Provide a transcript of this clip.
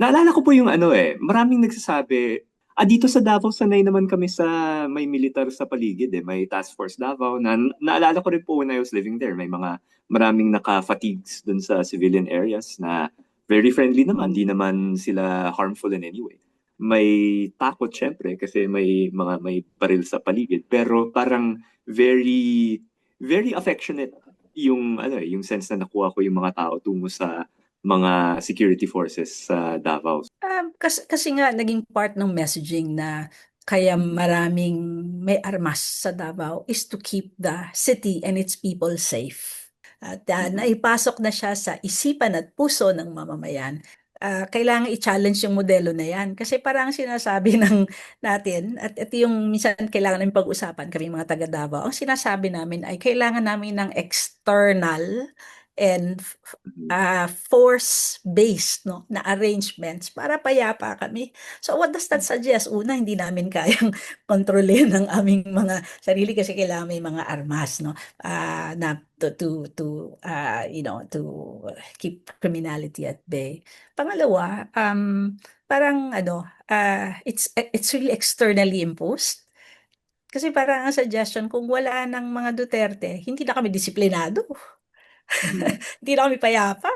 Naalala ko po yung ano eh, maraming nagsasabi, ah dito sa Davao sanay naman kami sa may militar sa paligid eh, may task force Davao. Na, naalala ko rin po when I was living there, may mga maraming naka-fatigues dun sa civilian areas na very friendly naman, di naman sila harmful in any way. May takot syempre kasi may mga may baril sa paligid, pero parang very very affectionate yung ano eh, yung sense na nakuha ko yung mga tao tungo sa mga security forces sa Davao. Um, kasi, kasi nga naging part ng messaging na kaya maraming may armas sa Davao is to keep the city and its people safe. At uh, naipasok na siya sa isipan at puso ng mamamayan. Uh, kailangan i-challenge yung modelo na yan. Kasi parang sinasabi ng natin, at ito yung minsan kailangan namin pag-usapan kami mga taga Davao, ang sinasabi namin ay kailangan namin ng external and uh, force-based no, na arrangements para payapa kami. So what does that suggest? Una, hindi namin kayang kontrolin ng aming mga sarili kasi kailangan may mga armas no uh, na to to to uh, you know to keep criminality at bay. Pangalawa, um parang ano, uh, it's it's really externally imposed. Kasi parang ang suggestion kung wala ng mga Duterte, hindi na kami disiplinado. Mm. Hindi na kami payapa.